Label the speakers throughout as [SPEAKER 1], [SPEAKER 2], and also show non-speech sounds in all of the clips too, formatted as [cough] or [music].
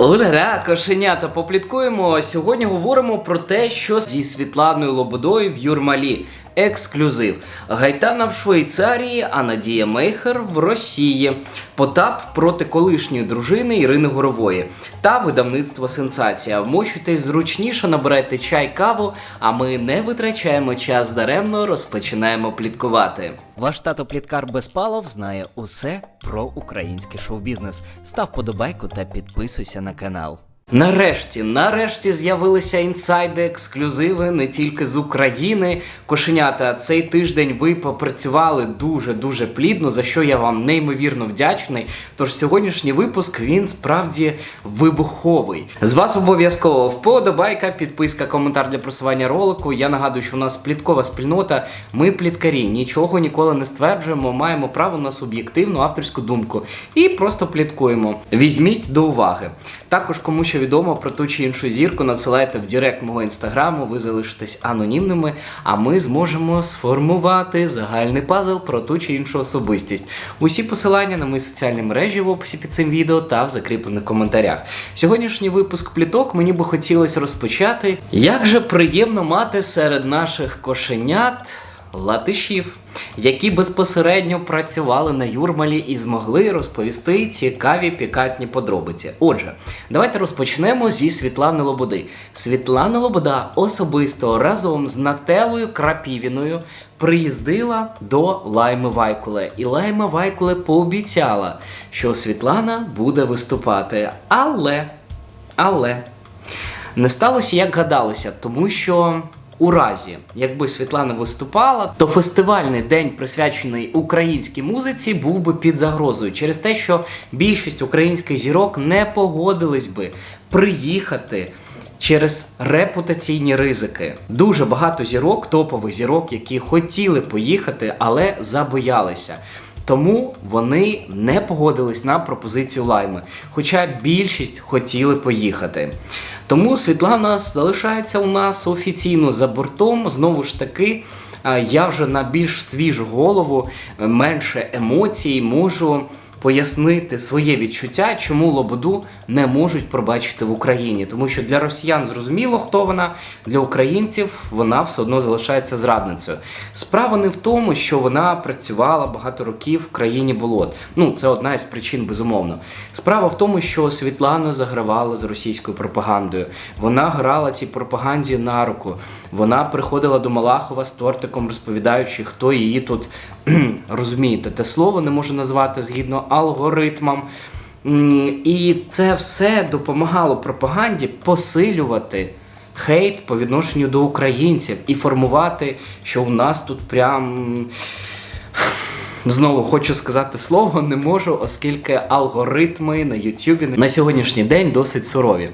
[SPEAKER 1] Оля-ля, кошенята, попліткуємо. Сьогодні говоримо про те, що зі Світланою Лободою в Юрмалі. Ексклюзив. Гайтана в Швейцарії, а Надія Мейхер в Росії. Потап проти колишньої дружини Ірини Горової. Та видавництво Сенсація. Вмощуйтесь зручніше, набирайте чай, каву, а ми не витрачаємо час даремно, розпочинаємо пліткувати. Ваш тато Пліткар Безпалов знає усе про український шоу-бізнес. Став подобайку та підписуйся на канал. Нарешті, нарешті з'явилися інсайди, ексклюзиви не тільки з України. Кошенята, цей тиждень ви попрацювали дуже дуже плідно, за що я вам неймовірно вдячний. Тож сьогоднішній випуск він справді вибуховий. З вас обов'язково вподобайка, підписка, коментар для просування ролику. Я нагадую, що у нас пліткова спільнота. Ми пліткарі, нічого ніколи не стверджуємо, маємо право на суб'єктивну авторську думку і просто пліткуємо. Візьміть до уваги. Також, кому що відомо про ту чи іншу зірку, надсилайте в Директ мого інстаграму, ви залишитесь анонімними, а ми зможемо сформувати загальний пазл про ту чи іншу особистість. Усі посилання на мої соціальні мережі в описі під цим відео та в закріплених коментарях. Сьогоднішній випуск пліток мені би хотілося розпочати. Як же приємно мати серед наших кошенят латишів, які безпосередньо працювали на Юрмалі і змогли розповісти цікаві пікантні подробиці. Отже, давайте розпочнемо зі Світлани Лободи. Світлана Лобода особисто разом з Нателою Крапівіною приїздила до Лайми Вайкуле. І Лайма Вайкуле пообіцяла, що Світлана буде виступати. Але, але не сталося, як гадалося, тому що. У разі, якби Світлана виступала, то фестивальний день, присвячений українській музиці, був би під загрозою через те, що більшість українських зірок не погодились би приїхати через репутаційні ризики. Дуже багато зірок, топових зірок, які хотіли поїхати, але забоялися. Тому вони не погодились на пропозицію лайми, хоча більшість хотіли поїхати. Тому Світлана залишається у нас офіційно за бортом. Знову ж таки, я вже на більш свіжу голову, е, менше емоцій можу пояснити своє відчуття, чому Лободу не можуть пробачити в Україні. Тому що для росіян зрозуміло, хто вона, для українців вона все одно залишається зрадницею. Справа не в тому, що вона працювала багато років в країні болот. Ну, це одна із причин, безумовно. Справа в тому, що Світлана загравала з російською пропагандою. Вона грала цій пропаганді на руку. Вона приходила до Малахова з тортиком, розповідаючи, хто її тут [clears throat] розумієте, те слово не можу назвати згідно алгоритмам. І це все допомагало пропаганді посилювати хейт по відношенню до українців і формувати, що у нас тут прям. [sighs] Знову хочу сказати слово, не можу, оскільки алгоритми на Ютубі на сьогоднішній день досить сурові.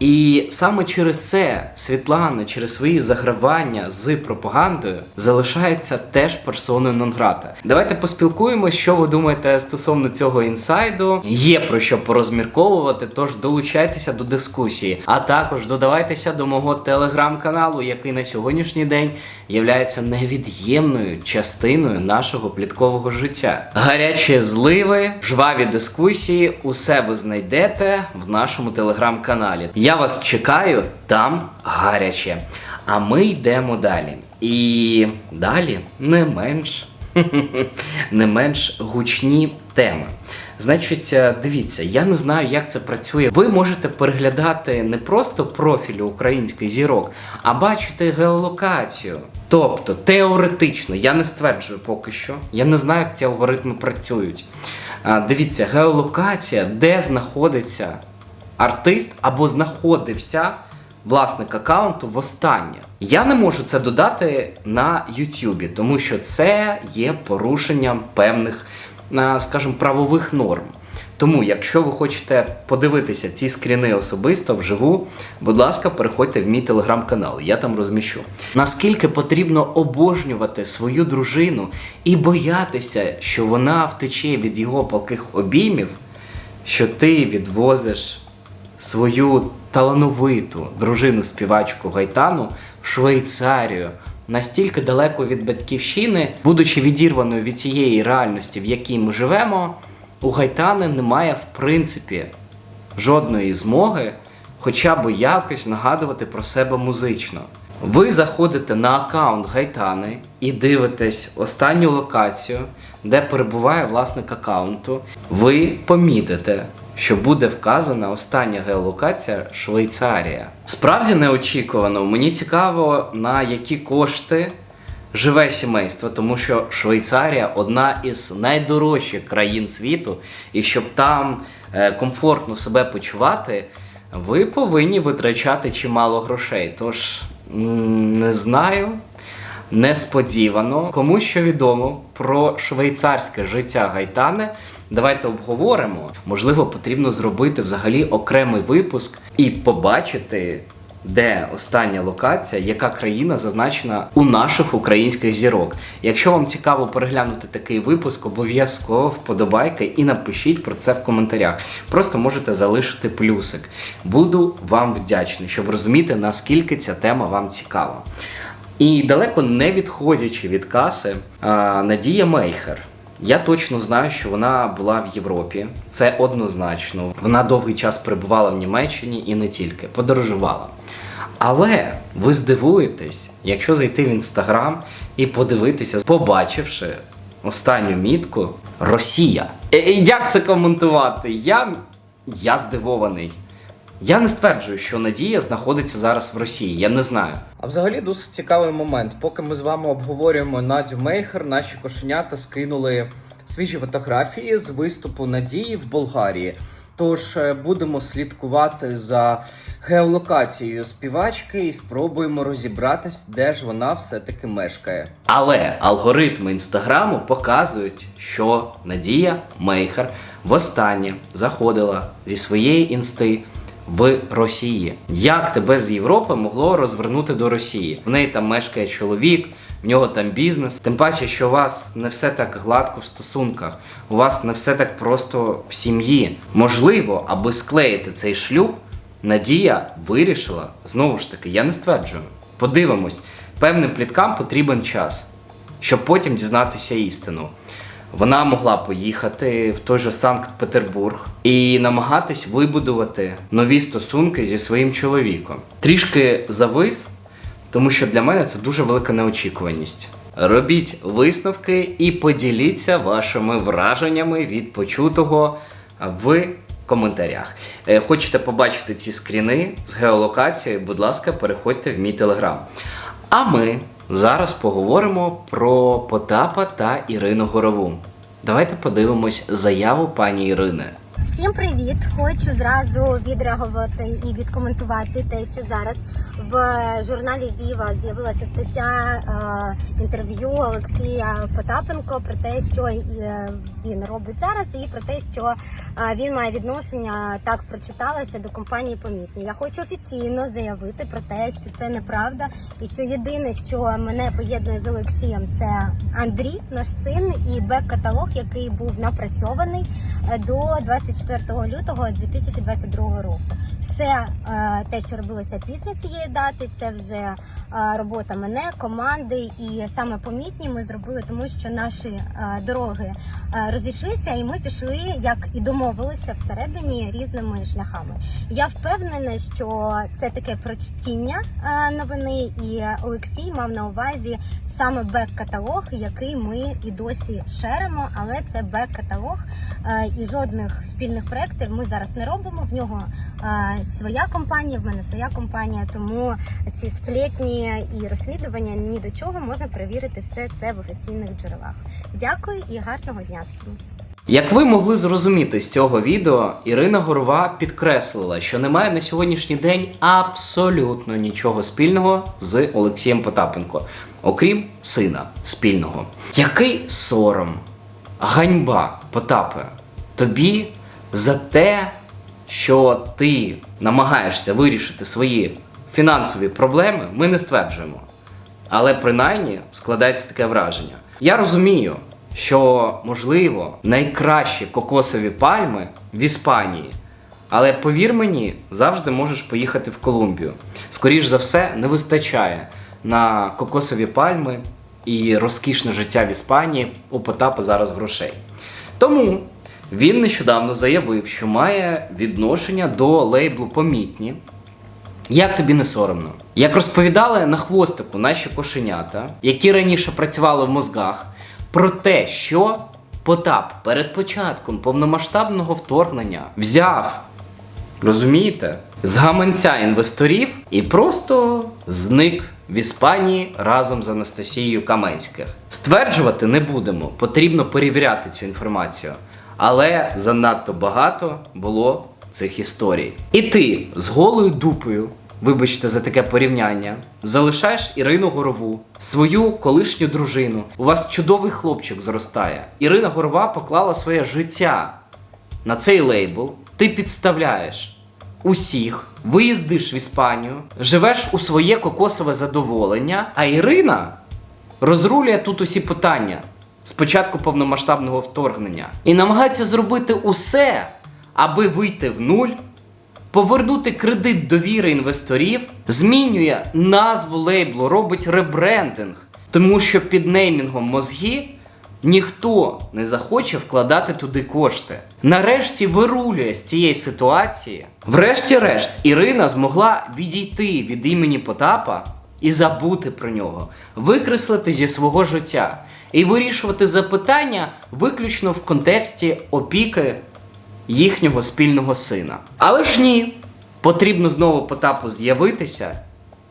[SPEAKER 1] І саме через це Світлана, через свої загравання з пропагандою, залишається теж персоною нон-грата. Давайте поспілкуємося, що ви думаєте стосовно цього інсайду. Є про що порозмірковувати, тож долучайтеся до дискусії. А також додавайтеся до мого телеграм-каналу, який на сьогоднішній день є невід'ємною частиною нашого пліткового життя. Гарячі зливи, жваві дискусії усе ви знайдете в нашому телеграм-каналі. Я вас чекаю там гаряче. А ми йдемо далі. І далі не менш [laughs] не менш гучні теми. Значить, е, дивіться, я не знаю, як це працює. Ви можете переглядати не просто профілі українських зірок, а бачити геолокацію. Тобто, теоретично, я не стверджую поки що, я не знаю, як ці алгоритми працюють. Дивіться, геолокація, де знаходиться артист або знаходився власник аккаунту востаннє. Я не можу це додати на Ютубі, тому що це є порушенням певних, а, скажімо, правових норм. Тому, якщо ви хочете подивитися ці скріни особисто вживу, будь ласка, переходьте в мій телеграм-канал, я там розміщу. Наскільки потрібно обожнювати свою дружину і боятися, що вона втече від його палких обіймів, що ти відвозиш свою талановиту дружину співачку Гайтану в Швейцарію. Настільки далеко від батьківщини, будучи відірваною від цієї реальності, в якій ми живемо, у Гайтани немає в принципі жодної змоги хоча б якось нагадувати про себе музично. Ви заходите на аккаунт Гайтани і дивитесь останню локацію, де перебуває власник аккаунту. Ви помітите, що буде вказана остання геолокація Швейцарія. Справді неочікувано. Мені цікаво, на які кошти живе сімейство, тому що Швейцарія одна із найдорожчих країн світу, і щоб там е, комфортно себе почувати, ви повинні витрачати чимало грошей. Тож не знаю. Несподівано, кому що відомо про швейцарське життя Гайтане. Давайте обговоримо. Можливо, потрібно зробити взагалі окремий випуск і побачити, де остання локація, яка країна зазначена у наших українських зірок. Якщо вам цікаво переглянути такий випуск, обов'язково вподобайки і напишіть про це в коментарях. Просто можете залишити плюсик. Буду вам вдячний, щоб розуміти, наскільки ця тема вам цікава. І далеко не відходячи від каси, Надія Мейхер. Я точно знаю, що вона була в Європі. Це однозначно. Вона довгий час перебувала в Німеччині і не тільки, подорожувала. Але ви здивуєтесь, якщо зайти в інстаграм і подивитися, побачивши останню мітку Росія. Е, е, Як це коментувати? Я, я здивований. Я не стверджую, що Надія знаходиться зараз в Росії. Я не знаю. А взагалі досить цікавий момент. Поки ми з вами обговорюємо Надю Мейхер, наші кошенята скинули свіжі фотографії з виступу Надії в Болгарії. Тож е, будемо слідкувати за геолокацією співачки і спробуємо розібратись, де ж вона все-таки мешкає. Але алгоритми інстаграму показують, що Надія Мейхер востаннє заходила зі своєї інсти в Росії. Як тебе з Європи могло розвернути до Росії? В неї там мешкає чоловік, в нього там бізнес. Тим паче, що у вас не все так гладко в стосунках, у вас не все так просто в сім'ї. Можливо, аби склеїти цей шлюб, Надія вирішила знову ж таки, я не стверджую. Подивимось, певним пліткам потрібен час, щоб потім дізнатися істину. Вона могла поїхати в той же Санкт-Петербург і намагатись вибудувати нові стосунки зі своїм чоловіком. Трішки завис, тому що для мене це дуже велика неочікуваність. Робіть висновки і поділіться вашими враженнями від почутого в коментарях. Е, Хочете побачити ці скріни з геолокацією, будь ласка, переходьте в мій телеграм. А ми зараз поговоримо про Потапа та Ірину Горову. Давайте подивимось заяву пані Ірини.
[SPEAKER 2] Всім привіт! Хочу зразу відреагувати і відкоментувати те, що зараз в журналі Віва з'явилася стаття е, інтерв'ю Олексія Потапенко про те, що е, він робить зараз, і про те, що е, він має відношення так прочиталося до компанії Помітні. Я хочу офіційно заявити про те, що це неправда, і що єдине, що мене поєднує з Олексієм, це Андрій, наш син, і бек-каталог, який був напрацьований до 24 лютого 2022 року. Все е, те, що робилося після цієї дати, це вже е, робота мене, команди, і саме помітні ми зробили, тому що наші е, дороги розійшлися, і ми пішли, як і домовилися всередині різними шляхами. Я впевнена, що це таке прочтіння новини, і Олексій мав на увазі саме бек-каталог, який ми і досі шеримо, але це бек-каталог і жодних спільних проєктів ми зараз не робимо. В нього е, своя компанія, в мене своя компанія, тому ці сплетні і розслідування ні до чого можна перевірити все це в офіційних джерелах. Дякую і гарного дня всім.
[SPEAKER 1] Як ви могли зрозуміти з цього відео, Ірина Горова підкреслила, що немає на сьогоднішній день абсолютно нічого спільного з Олексієм Потапенко, окрім сина спільного. Який сором, ганьба, Потапе, тобі за те, що ти намагаєшся вирішити свої фінансові проблеми, ми не стверджуємо. Але принаймні складається таке враження. Я розумію, що можливо найкращі кокосові пальми в Іспанії. Але повір мені, завжди можеш поїхати в Колумбію. Скоріш за все, не вистачає на кокосові пальми і розкішне життя в Іспанії у Потапа зараз грошей. Тому Він нещодавно заявив, що має відношення до лейблу помітні. Як тобі не соромно? Як розповідали на хвостику наші кошенята, які раніше працювали в мозгах, про те, що Потап перед початком повномасштабного вторгнення взяв, розумієте, з гаманця інвесторів і просто зник в Іспанії разом з Анастасією Каменських. Стверджувати не будемо, потрібно перевіряти цю інформацію. Але занадто багато було цих історій. І ти з голою дупою, вибачте за таке порівняння, залишаєш Ірину Горову, свою колишню дружину. У вас чудовий хлопчик зростає. Ірина Горова поклала своє життя на цей лейбл. Ти підставляєш усіх, виїздиш в Іспанію, живеш у своє кокосове задоволення, а Ірина розрулює тут усі питання з початку повномасштабного вторгнення і намагається зробити усе, аби вийти в нуль, повернути кредит довіри інвесторів, змінює назву лейблу, робить ребрендинг, тому що під неймінгом мозги ніхто не захоче вкладати туди кошти. Нарешті вирулює з цієї ситуації. Врешті-решт, Ірина змогла відійти від імені Потапа і забути про нього, викреслити зі свого життя і вирішувати запитання виключно в контексті опіки їхнього спільного сина. Але ж ні, потрібно знову Потапу з'явитися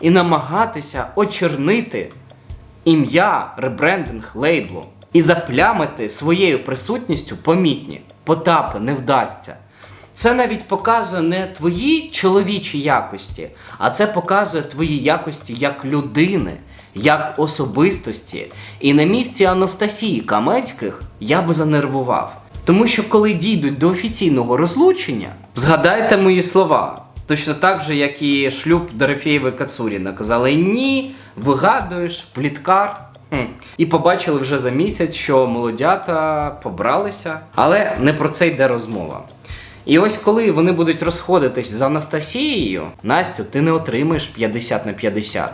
[SPEAKER 1] і намагатися очернити ім'я ребрендинг лейблу і заплямити своєю присутністю помітні. Потапи не вдасться. Це навіть показує не твої чоловічі якості, а це показує твої якості як людини, як особистості. І на місці Анастасії Камецьких я би занервував. Тому що коли дійдуть до офіційного розлучення, згадайте мої слова. Точно так же, як і шлюб Дорофєєва Кацуріна. Казали ні, вигадуєш, пліткар. І побачили вже за місяць, що молодята побралися, але не про це йде розмова. І ось коли вони будуть розходитись з Анастасією, Настю, ти не отримаєш 50 на 50.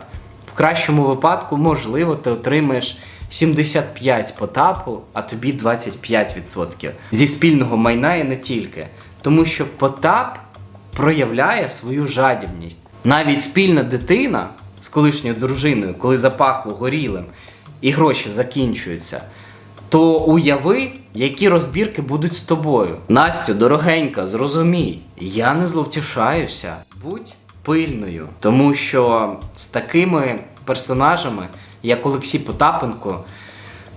[SPEAKER 1] В кращому випадку, можливо, ти отримаєш 75 потапу, а тобі 25% зі спільного майна і не тільки. Тому що потап проявляє свою жадібність. Навіть спільна дитина з колишньою дружиною, коли запахло горілим і гроші закінчуються, то уяви, які розбірки будуть з тобою. Настю, дорогенька, зрозумій, я не зловтішаюся. Будь пильною, тому що з такими персонажами, як Олексій Потапенко,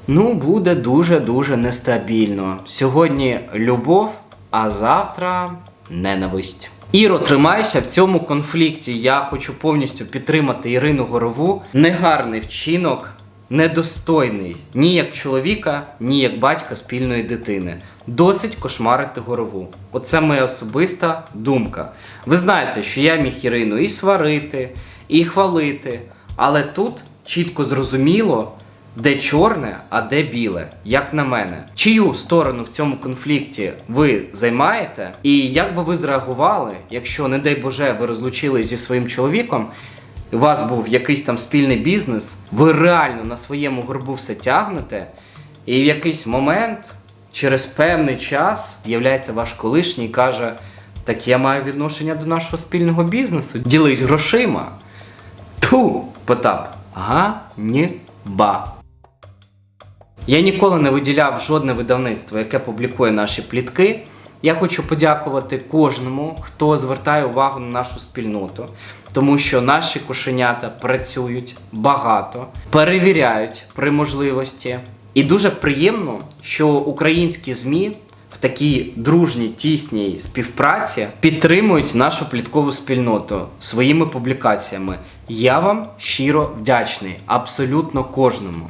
[SPEAKER 1] ну, буде дуже-дуже нестабільно. Сьогодні любов, а завтра ненависть. Іро, тримайся в цьому конфлікті. Я хочу повністю підтримати Ірину Горову. Негарний вчинок, недостойний ні як чоловіка, ні як батька спільної дитини. Досить кошмарити горову. Оце моя особиста думка. Ви знаєте, що я міг Ірину і сварити, і хвалити, але тут чітко зрозуміло, де чорне, а де біле, як на мене. Чию сторону в цьому конфлікті ви займаєте? І як би ви зреагували, якщо, не дай Боже, ви розлучились зі своїм чоловіком, у вас був якийсь там спільний бізнес, ви реально на своєму горбу все тягнете, і в якийсь момент, через певний час, з'являється ваш колишній і каже: Так я маю відношення до нашого спільного бізнесу, ділись грошима. Ту, Потап, ганьба. Я ніколи не виділяв жодне видавництво, яке публікує наші плітки. Я хочу подякувати кожному, хто звертає увагу на нашу спільноту, тому що наші кошенята працюють багато, перевіряють при можливості. І дуже приємно, що українські ЗМІ в такій дружній, тісній співпраці підтримують нашу пліткову спільноту своїми публікаціями. Я вам щиро вдячний, абсолютно кожному.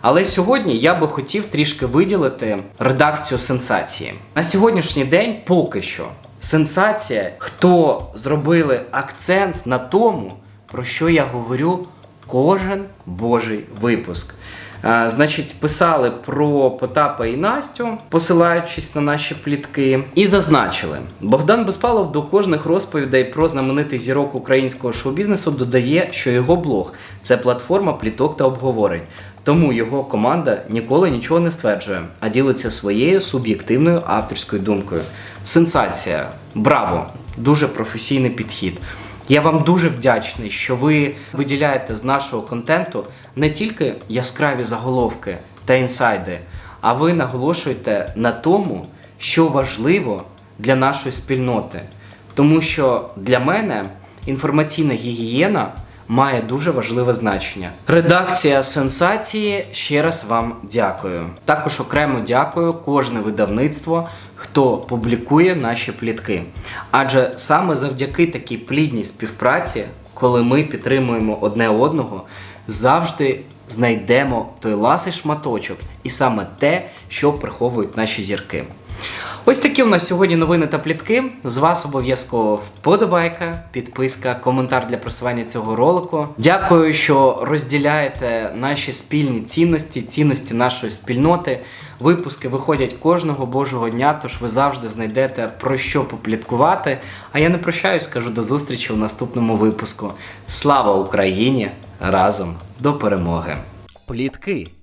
[SPEAKER 1] Але сьогодні я би хотів трішки виділити редакцію сенсації. На сьогоднішній день поки що сенсація, хто зробили акцент на тому, про що я говорю кожен божий випуск. Е, Значить, писали про Потапа і Настю, посилаючись на наші плітки, і зазначили: Богдан Безпалов до кожних розповідей про знаменитих зірок українського шоу-бізнесу додає, що його блог це платформа пліток та обговорень. Тому його команда ніколи нічого не стверджує, а ділиться своєю суб'єктивною авторською думкою. Сенсація! Браво! Дуже професійний підхід. Я вам дуже вдячний, що ви виділяєте з нашого контенту не тільки яскраві заголовки та інсайди, а ви наголошуєте на тому, що важливо для нашої спільноти. Тому що для мене інформаційна гігієна має дуже важливе значення. Редакція сенсації ще раз вам дякую. Також окремо дякую кожне видавництво, хто публікує наші плітки. Адже саме завдяки такій плідній співпраці, коли ми підтримуємо одне одного, завжди знайдемо той ласий шматочок і саме те, що приховують наші зірки. Ось такі у нас сьогодні новини та плітки. З вас обов'язково вподобайка, підписка, коментар для просування цього ролику. Дякую, що розділяєте наші спільні цінності, цінності нашої спільноти. Випуски виходять кожного божого дня, тож ви завжди знайдете про що попліткувати. А я не прощаюсь, кажу до зустрічі у наступному випуску. Слава Україні! Разом до перемоги! Плітки,